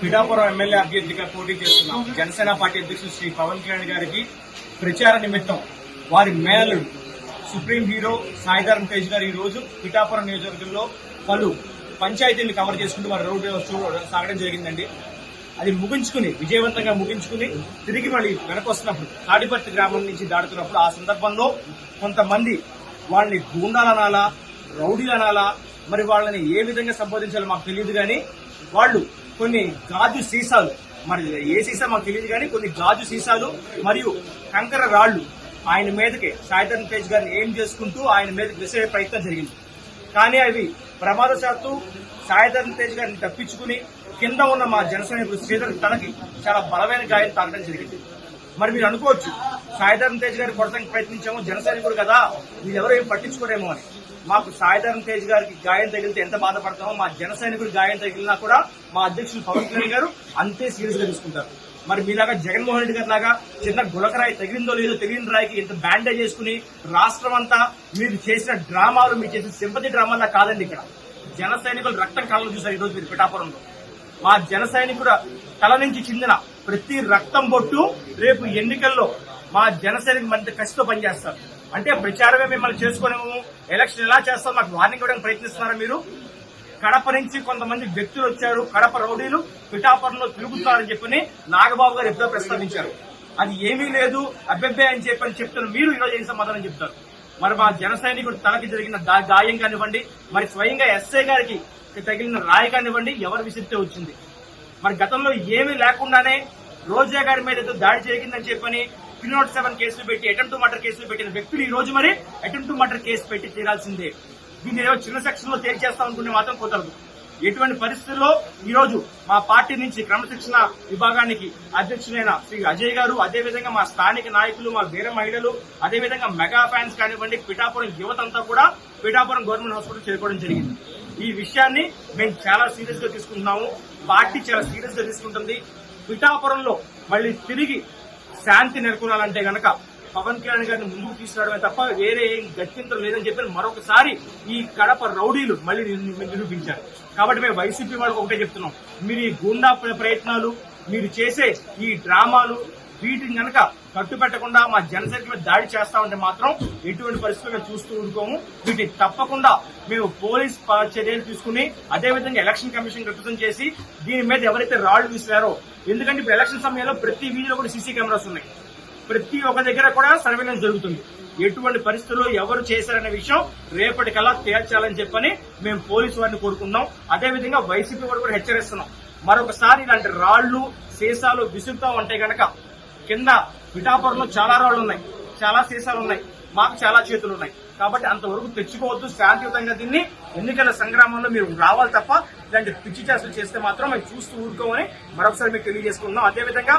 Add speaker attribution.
Speaker 1: Pithapuram MLA అభ్యర్థిగా పోటీ చేస్తున్న జనసేన పార్టీ అధ్యక్షులు శ్రీ పవన్ కళ్యాణ్ గారికి ప్రచార నిమిత్తం వారి మేనలుడు సుప్రీం హీరో సాయిధరం తేజ్ గారు ఈ రోజు పిఠాపురం నియోజకవర్గంలో పలు పంచాయతీలను కవర్ చేసుకుంటూ వారి రోడ్డు సాగడం జరిగిందండి. అది ముగించుకుని విజయవంతంగా ముగించుకుని తిరిగి మళ్ళీ వెనకొస్తున్నప్పుడు కాడిపర్తి గ్రామం నుంచి దాడుతున్నప్పుడు ఆ సందర్భంలో కొంతమంది వాళ్ళని గూండాలనాలా రౌడీలనాలా మరి వాళ్ళని ఏ విధంగా సంబోధించాలో మాకు తెలియదు కానీ వాళ్ళు కొన్ని గాజు సీసాలు. మరి ఏ సీసా మాకు తెలియదు కానీ కొన్ని గాజు సీసాలు మరియు కంకర రాళ్ళు ఆయన మీదకి సాయిధర్ తేజ్ గారిని ఏం చేసుకుంటూ ఆయన మీదకి విసిరే ప్రయత్నం జరిగింది. కానీ అవి ప్రమాదశాత్తు సాయిధర్ తేజ్ గారిని తప్పించుకుని కింద ఉన్న మా జనసైనికుడు శ్రీధర్ తనకి చాలా బలమైన గాయం తాగడం జరిగింది. మరి మీరు అనుకోవచ్చు సాయిధర్ తేజ్ గారి కొడతానికి ప్రయత్నించాము జనసైనికుడు కదా వీళ్ళెవరూ ఏం పట్టించుకోరేమో అని. మాకు సాయిధరం తేజ్ గారికి గాయం తగిలితే ఎంత బాధపడతామో మా జన సైనికుడు గాయం తగిలినా కూడా మా అధ్యక్షులు పవన్ కళ్యాణ్ గారు అంతే సీరియస్గా తీసుకుంటారు. మరి మీలాగా జగన్మోహన్ రెడ్డి గారి లాగా చిన్న గులకరాయి తగిలిందో లేదో తెలియని రాయికి ఇంత బ్యాండేజ్ చేసుకుని రాష్ట్రం అంతా మీరు చేసిన డ్రామాలు మీరు చేసిన సింపతి డ్రామాలా కాదండి ఇక్కడ. జన సైనికులు రక్తం కళ్ళను చూశారు ఈరోజు మీరు పిఠాపురంలో. మా జన సైనికుల తల నుంచి చెందిన ప్రతి రక్తం బొట్టు రేపు ఎన్నికల్లో మా జన మరింత కసితో పనిచేస్తారు. అంటే ప్రచారమే మిమ్మల్ని చేసుకోలేము. ఎలక్షన్ ఎలా చేస్తాం మాకు వార్నింగ్ ఇవ్వడానికి ప్రయత్నిస్తున్నారా మీరు? కడప నుంచి కొంతమంది వ్యక్తులు వచ్చారు. కడప రౌడీలు పిఠాపురంలో తిరుగుతున్నారని చెప్పని నాగబాబు గారు ఎప్పుడో ప్రస్తావించారు. అది ఏమీ లేదు. అబ్బెబ్బే అని చెప్పని చెప్తున్న మీరు ఈరోజు ఏం సమాధానం చెప్తారు? మరి మా జన సైనికుడు తనకి జరిగిన దా- గాయం కానివ్వండి మరి స్వయంగా ఎస్ఐ గారికి తగిలిన రాయి కానివ్వండి ఎవరు విసిరితే వచ్చింది. మరి గతంలో ఏమీ లేకుండానే రోజా గారి మీద దాడి జరిగిందని చెప్పని త్రీ నాట్ సెవెన్ కేసులు పెట్టి అటెంప్ట్ మర్డర్ కేసులు పెట్టిన వ్యక్తులు ఈ రోజు మరి అటెంప్ట్ మర్డర్ కేసు పెట్టి తీరాల్సిందే. దీన్ని ఏదో చిన్న సెక్షన్లో తేల్చేస్తాం అనుకునే మాత్రం కుదరదు. ఎటువంటి పరిస్థితుల్లో ఈ రోజు మా పార్టీ నుంచి క్రమశిక్షణ విభాగానికి అధ్యక్షులైన శ్రీ అజయ్ గారు అదేవిధంగా మా స్థానిక నాయకులు మా వేరే మహిళలు అదేవిధంగా మెగా ఫ్యాన్స్ కానివ్వండి పిఠాపురం యువత అంతా కూడా పిఠాపురం గవర్నమెంట్ హాస్పిటల్ చేరుకోవడం జరిగింది. ఈ విషయాన్ని మేము చాలా సీరియస్గా తీసుకుంటున్నాము. పార్టీ చాలా సీరియస్గా తీసుకుంటుంది. పిఠాపురంలో మళ్ళీ తిరిగి శాంతి నెలకొనాలంటే గనక పవన్ కళ్యాణ్ గారిని ముందుకు తీసుకురావడమే తప్ప వేరే ఏం గత్యంతరం లేదని చెప్పి మరొకసారి ఈ కడప రౌడీలు మళ్ళీ నిరూపించారు. కాబట్టి మేము వైసీపీ వాళ్ళకి ఒకటే చెప్తున్నాం. మీరు ఈ గూండా ప్రయత్నాలు మీరు చేసే ఈ డ్రామాలు వీటిని కనుక కట్టుపెట్టకుండా మా జనసేన మీద దాడి చేస్తా ఉంటే మాత్రం ఎటువంటి పరిస్థితులు చూస్తూ ఉంటాము వీటిని తప్పకుండా మేము పోలీస్ చర్యలు తీసుకుని అదేవిధంగా ఎలక్షన్ కమిషన్ రిప్రజెంట్ చేసి దీని మీద ఎవరైతే రాళ్ళు విసిరారో ఎందుకంటే ఇప్పుడు ఎలక్షన్ సమయంలో ప్రతి వీధిలో కూడా సీసీ కెమెరాస్ ఉన్నాయి. ప్రతి ఒక్క దగ్గర కూడా సర్వేలెన్స్ జరుగుతుంది. ఎటువంటి పరిస్థితుల్లో ఎవరు చేశారనే విషయం రేపటికల్లా తేల్చాలని చెప్పని మేము పోలీసు వారిని కోరుకున్నాం అదేవిధంగా వైసీపీ వారు కూడా హెచ్చరిస్తున్నాం. మరొకసారి ఇలాంటి రాళ్ళు సీసాలు విసురుతా ఉంటే గనక కింద పిఠాపురంలో చాలా రాళ్ళు ఉన్నాయి. చాలా సీసాలు ఉన్నాయి. మాకు చాలా చేతులు ఉన్నాయి. కాబట్టి అంతవరకు తెచ్చుకోవద్దు. శాంతియుతంగా దీన్ని ఎన్నికల సంగ్రామంలో మీరు రావాలి తప్ప ఇలాంటి పిచ్చి చేష్టలు చేస్తే మాత్రం మేము చూస్తూ ఊరుకోమని మరొకసారి మీకు తెలియజేసుకుందాం. అదేవిధంగా